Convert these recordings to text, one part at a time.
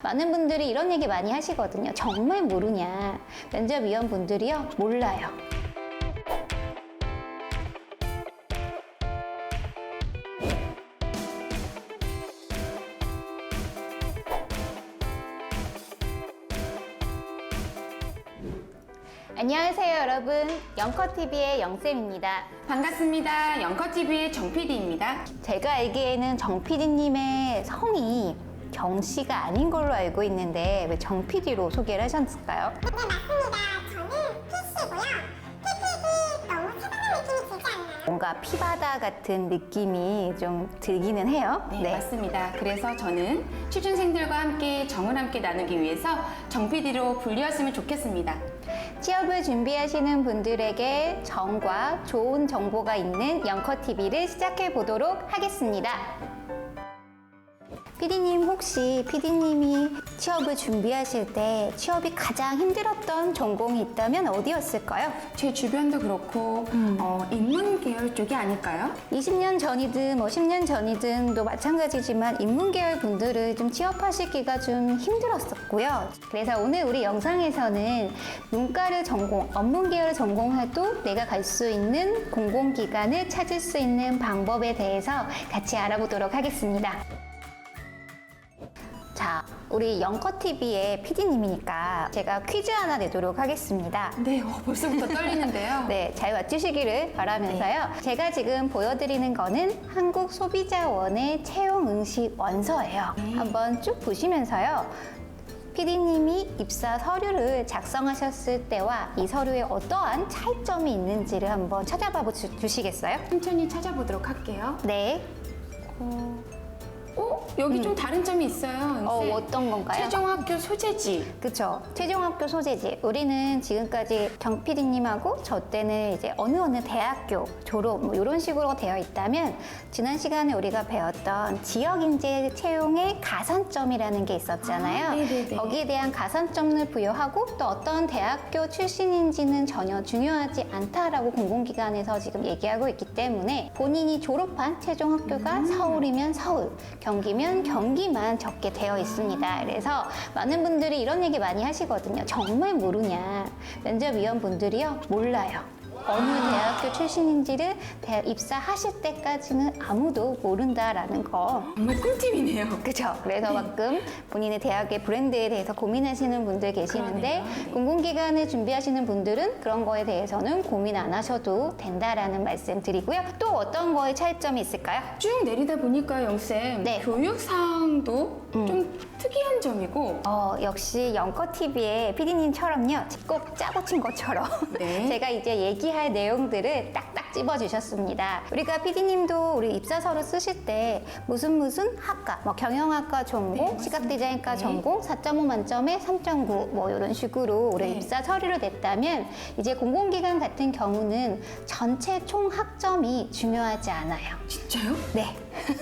많은 분들이 이런 얘기 많이 하시거든요. 정말 모르냐. 면접위원분들이요, 몰라요. 안녕하세요, 여러분. 영커TV의 영쌤입니다. 반갑습니다. 영커TV의 정PD입니다. 제가 알기에는 정 PD님의 성이 경 씨가 아닌 걸로 알고 있는데 왜 정 PD로 소개를 하셨을까요? 네, 맞습니다. 저는 PC고요. PPD 너무 차가운 느낌이 들지 않나요? 뭔가 피바다 같은 느낌이 좀 들기는 해요. 네, 맞습니다. 그래서 저는 취준생들과 함께 정을 함께 나누기 위해서 정PD로 불리었으면 좋겠습니다. 취업을 준비하시는 분들에게 정과 좋은 정보가 있는 영커TV를 시작해 보도록 하겠습니다. 피디님 혹시 피디님이 취업을 준비하실 때 취업이 가장 힘들었던 전공이 있다면 어디였을까요? 제 주변도 그렇고 어, 인문 계열 쪽이 아닐까요? 20년 전이든 뭐 10년 전이든 또 마찬가지지만 인문계열 분들을 좀 취업하시기가 좀 힘들었었고요. 그래서 오늘 우리 영상에서는 문과를 전공, 업문계열을 전공해도 내가 갈 수 있는 공공기관을 찾을 수 있는 방법에 대해서 같이 알아보도록 하겠습니다. 자, 우리 영커TV의 PD님이니까 제가 퀴즈 하나 내도록 하겠습니다. 네, 어, 벌써부터 떨리는데요. 네, 잘 맞추시기를 바라면서요. 제가 지금 보여드리는 거는 한국 소비자원의 채용 응시 원서예요. 네. 한번 쭉 보시면서요. PD님이 입사 서류를 작성하셨을 때와 이 서류에 어떠한 차이점이 있는지를 한번 찾아봐 주- 주시겠어요? 천천히 찾아보도록 할게요. 네. 어? 여기 좀 다른 점이 있어요. 음. 어, 쌤. 어떤 건가요? 최종 학교 소재지. 그쵸. 최종학교 소재지. 우리는 지금까지 정 PD님하고 저 때는 이제 어느 어느 대학교 졸업 뭐 이런 식으로 되어 있다면 지난 시간에 우리가 배웠던 지역인재 채용의 가산점이라는 게 있었잖아요. 아, 네네네. 거기에 대한 가산점을 부여하고 또 어떤 대학교 출신인지는 전혀 중요하지 않다라고 공공기관에서 지금 얘기하고 있기 때문에 본인이 졸업한 최종 학교가 서울이면 서울, 경기면 경기만 적게 되어 있습니다. 그래서 많은 분들이 이런 얘기 많이 하시거든요. 정말 모르냐. 면접위원분들이요, 몰라요. 어느 대학교 출신인지를 대- 입사하실 때까지는 아무도 모른다라는 거. 정말 꿀팁이네요. 그죠? 그래서 가끔 본인의 대학의 브랜드에 대해서 고민하시는 분들 계시는데. 네. 공공기관을 준비하시는 분들은 그런 거에 대해서는 고민 안 하셔도 된다라는 말씀 드리고요. 또 어떤 거에 차이점이 있을까요? 쭉 내리다 보니까 영쌤 네. 교육상도 좀 특이한 점이고 어, 역시 영커TV의 PD님처럼요. 꼭 짜고 친 것처럼. 네. 제가 이제 얘기할 내용들을 딱딱 찝어주셨습니다. 우리가 PD님도 우리 입사서를 쓰실 때 무슨 무슨 학과, 뭐 경영학과 전공, 네. 시각디자인과 네. 전공, 4.5 만점에 3.9, 뭐 이런 식으로 우리 네. 입사 서류를 냈다면 이제 공공기관 같은 경우는 전체 총 학점이 중요하지 않아요. 진짜요? 네.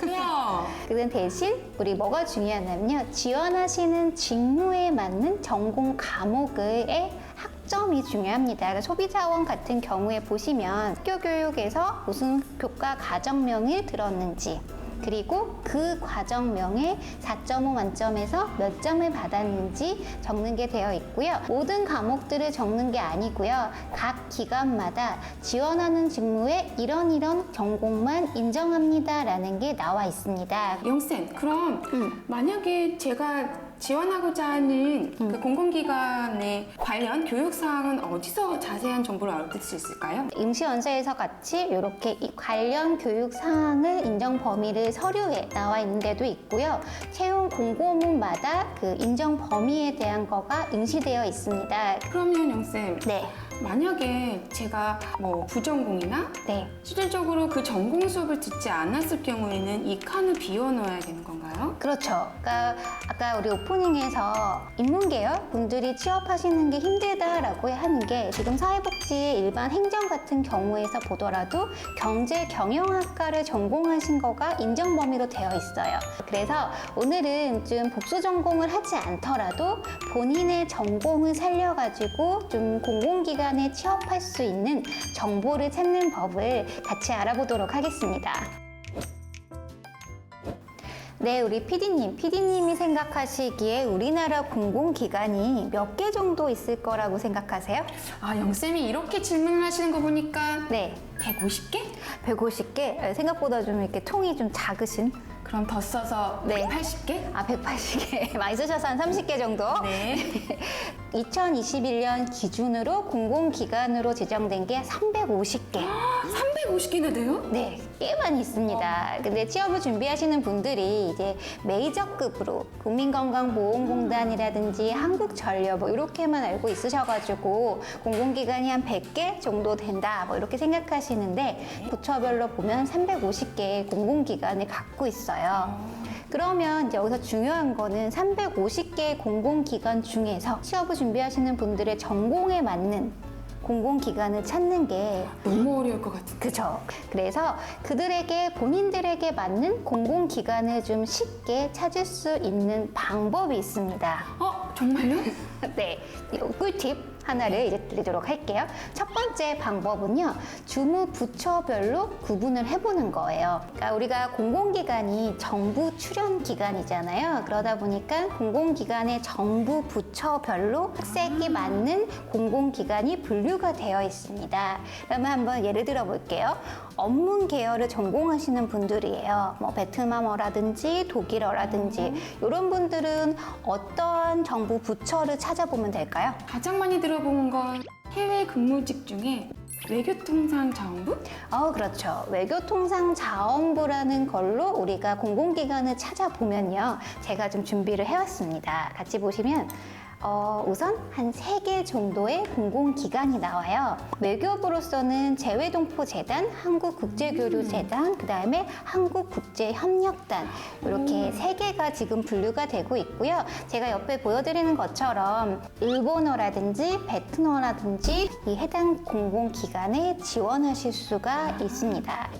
우와 그는 대신 우리 뭐가 중요하냐면요. 지원하시는 직무에 맞는 전공 과목의 학점이 중요합니다. 그러니까 소비자원 같은 경우에 보시면 학교 교육에서 무슨 교과 과정명을 들었는지 그리고 그 과정명에 4.5 만점에서 몇 점을 받았는지 적는 게 되어 있고요. 모든 과목들을 적는 게 아니고요. 각 기관마다 지원하는 직무에 이런 이런 전공만 인정합니다라는 게 나와 있습니다. 영쌤 그럼 음. 만약에 제가 지원하고자 하는 음. 그 공공기관의 관련 교육사항은 어디서 자세한 정보를 얻을 수 있을까요? 임시원서에서 같이 이렇게 이 관련 교육 사항을 인정 범위를 서류에 나와 있는 데도 있고요. 채용 공고문마다 그 인정 범위에 대한 거가 응시되어 있습니다. 그러면 영쌤 네, 만약에 제가 뭐 부전공이나 네. 실질적으로 그 전공 수업을 듣지 않았을 경우에는 이 칸을 비워넣어야 되는 건가요? 그렇죠. 그러니까 아까 우리 오프닝에서 인문계열 분들이 취업하시는 게 힘들다라고 하는 게 지금 사회복지 일반 행정 같은 경우에서 보더라도 경제 경영학과를 전공하신 거가 인정 범위로 되어 있어요. 그래서 오늘은 좀 복수 전공을 하지 않더라도 본인의 전공을 살려가지고 좀 공공기관 에 취업할 수 있는 정보를 찾는 법을 같이 알아보도록 하겠습니다. 네, 우리 PD님. PD님이 생각하시기에 우리나라 공공기관이 몇 개 정도 있을 거라고 생각하세요? 아, 영쌤이 이렇게 질문을 하시는 거 보니까 네, 150개? 150개. 생각보다 좀 이렇게 통이 좀 작으신. 그럼 더 써서 네. 180개? 아, 180개. 많이 쓰셔서 한 30개 정도? 네. 2021년 기준으로 공공기관으로 지정된 게 350개. 350개나 돼요? 네, 꽤 많이 있습니다. 근데 취업을 준비하시는 분들이 이제 메이저급으로 국민건강보험공단이라든지 한국전력 뭐 이렇게만 알고 있으셔가지고 공공기관이 한 100개 정도 된다 뭐 이렇게 생각하시는데 부처별로 보면 350개의 공공기관을 갖고 있어요. 그러면 이제 여기서 중요한 거는 350개의 공공기관 중에서 취업을 준비하시는 분들의 전공에 맞는 공공기관을 찾는 게 너무 어려울 것 같은데. 그죠. 그래서 그들에게 본인들에게 맞는 공공기관을 좀 쉽게 찾을 수 있는 방법이 있습니다. 어, 정말요? 네, 이 꿀팁 하나를 이제 드리도록 할게요. 첫 번째 방법은요, 주무 부처별로 구분을 해보는 거예요. 그러니까 우리가 공공기관이 정부 출연 기관이잖아요. 그러다 보니까 공공기관의 정부 부처별로 학생에 맞는 공공기관이 분류가 되어 있습니다. 그러면 한번 예를 들어 볼게요. 업문 계열을 전공하시는 분들이에요. 뭐 베트남어라든지 독일어라든지 이런 분들은 어떠한 정부 부처를 찾아보면 될까요? 가장 많이 들어 본 건 해외 근무직 중에 외교통상 자원부? 어, 그렇죠. 외교통상 자원부라는 걸로 우리가 공공기관을 찾아보면요. 제가 좀 준비를 해왔습니다. 같이 보시면 어, 우선 한 세 개 정도의 공공기관이 나와요. 외교부로서는 재외동포재단, 한국국제교류재단, 그 다음에 한국국제협력단 이렇게 세 개가 지금 분류가 되고 있고요. 제가 옆에 보여드리는 것처럼 일본어라든지 베트너라든지 이 해당 공공기관에 지원하실 수가 있습니다.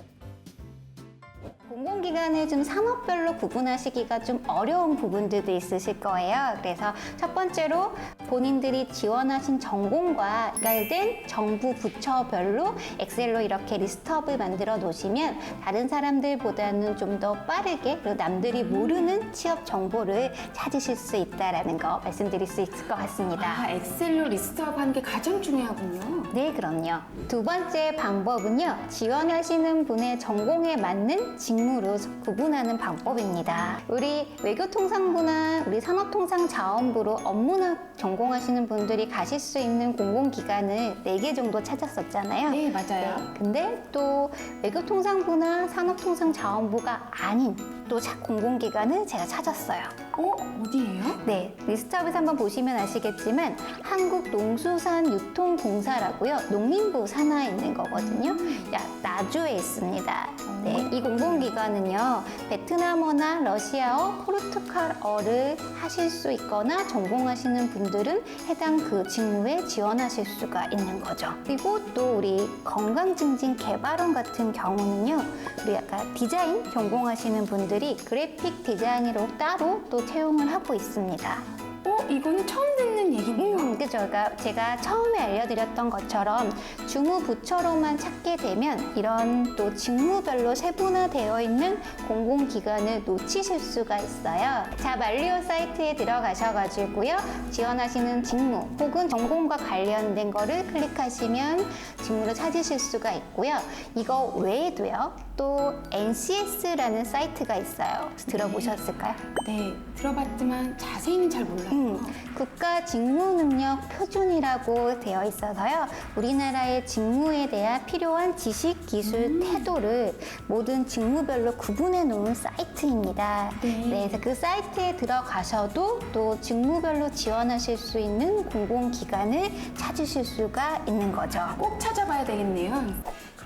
공공기관을 좀 산업별로 구분하시기가 좀 어려운 부분들도 있으실 거예요. 그래서 첫 번째로 본인들이 지원하신 전공과 관련된 정부 부처별로 엑셀로 이렇게 리스트업을 만들어 놓으시면 다른 사람들보다는 좀 더 빠르게 그리고 남들이 모르는 취업 정보를 찾으실 수 있다라는 거 말씀드릴 수 있을 것 같습니다. 아, 엑셀로 리스트업 하는 게 가장 중요하군요. 네, 그럼요. 두 번째 방법은요, 지원하시는 분의 전공에 맞는 직무 로 구분하는 방법입니다. 우리 외교통상부나 우리 산업통상자원부로 업무나 전공하시는 분들이 가실 수 있는 공공기관을 네 개 정도 찾았었잖아요. 네, 맞아요. 근데 또 외교통상부나 산업통상자원부가 아닌 또 자- 공공기관을 제가 찾았어요. 어, 어디예요? 네, 리스트업에서 한번 보시면 아시겠지만 한국농수산유통공사라고요. 농민부 산하에 있는 거거든요. 야, 나주에 있습니다. 네, 이 공공기관은요. 베트남어나 러시아어, 포르투갈어를 하실 수 있거나 전공하시는 분들은 해당 그 직무에 지원하실 수가 있는 거죠. 그리고 또 우리 건강증진 개발원 같은 경우는요. 우리 약간 디자인 전공하시는 분들이 그래픽 디자인으로 따로 또 채용을 하고 있습니다. 어, 이거는 처음 듣는 얘기네요. 음, 그죠. 그러니까 제가 처음에 알려드렸던 것처럼 주무 부처로만 찾게 되면 이런 또 직무별로 세분화되어 있는 공공기관을 놓치실 수가 있어요. 자, 말리오 사이트에 들어가셔가지고요. 지원하시는 직무 혹은 전공과 관련된 거를 클릭하시면 직무를 찾으실 수가 있고요. 이거 외에도요. 또 NCS라는 사이트가 있어요. 들어보셨을까요? 네, 들어봤지만 자세히는 잘 몰라요. 음, 국가 직무 능력 표준이라고 되어 있어서요. 우리나라의 직무에 대한 필요한 지식, 기술, 태도를 모든 직무별로 구분해 놓은 사이트입니다. 네. 그래서 그 사이트에 들어가셔도 또 직무별로 지원하실 수 있는 공공기관을 찾으실 수가 있는 거죠. 꼭 찾아봐야 되겠네요.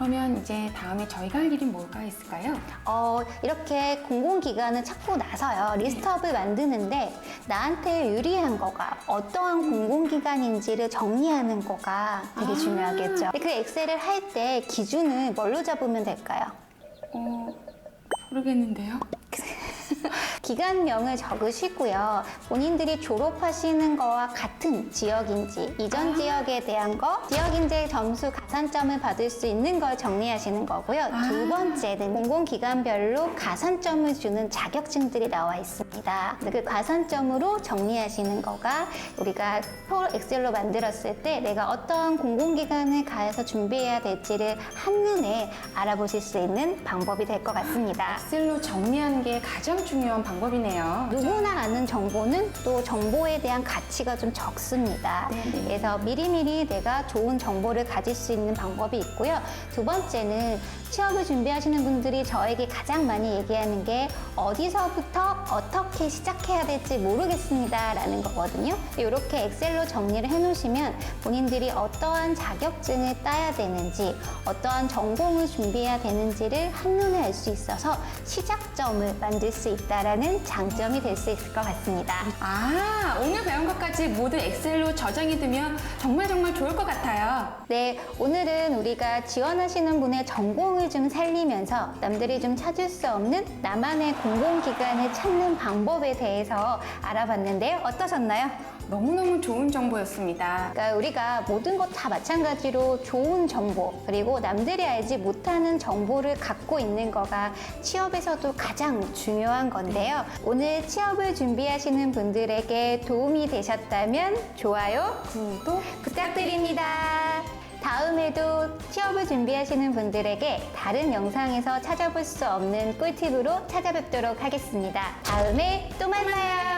그러면 이제 다음에 저희가 할 일이 뭐가 있을까요? 어, 이렇게 공공기관을 찾고 나서요, 리스트업을 만드는데, 나한테 유리한 거가 어떠한 공공기관인지를 정리하는 거가 되게 아. 중요하겠죠. 그 엑셀을 할 때 기준을 뭘로 잡으면 될까요? 어, 모르겠는데요. 기간명을 적으시고요. 본인들이 졸업하시는 거와 같은 지역인지, 이전 지역에 대한 거, 지역 인재 점수 가산점을 받을 수 있는 걸 정리하시는 거고요. 두 번째는 공공기관별로 가산점을 주는 자격증들이 나와 있습니다. 그 가산점으로 정리하시는 거가 우리가 표 엑셀로 만들었을 때 내가 어떠한 공공기관을 가서 준비해야 될지를 한눈에 알아보실 수 있는 방법이 될 것 같습니다. 엑셀로 정리하는 게 가장 중요한 방법이네요. 누구나 아는 정보는 또 정보에 대한 가치가 좀 적습니다. 네네. 그래서 미리미리 내가 좋은 정보를 가질 수 있는 방법이 있고요. 두 번째는 취업을 준비하시는 분들이 저에게 가장 많이 얘기하는 게 어디서부터 어떻게 시작해야 될지 모르겠습니다. 라는 거거든요. 이렇게 엑셀로 정리를 해 놓으시면 본인들이 어떠한 자격증을 따야 되는지, 어떠한 전공을 준비해야 되는지를 한눈에 알 수 있어서 시작점을 만들 수 있다라는 장점이 될 수 있을 것 같습니다. 아, 오늘 배운 것까지 모두 엑셀로 저장해 두면 정말 정말 좋을 것 같아요. 네, 오늘은 우리가 지원하시는 분의 전공 을 좀 살리면서 남들이 좀 찾을 수 없는 나만의 공공기관을 찾는 방법에 대해서 알아봤는데요. 어떠셨나요? 너무너무 좋은 정보였습니다. 그러니까 우리가 모든 것 다 마찬가지로 좋은 정보 그리고 남들이 알지 못하는 정보를 갖고 있는 거가 취업에서도 가장 중요한 건데요. 오늘 취업을 준비하시는 분들에게 도움이 되셨다면 좋아요, 구독 부탁드립니다. 다음에도 취업을 준비하시는 분들에게 다른 영상에서 찾아볼 수 없는 꿀팁으로 찾아뵙도록 하겠습니다. 다음에 또 만나요.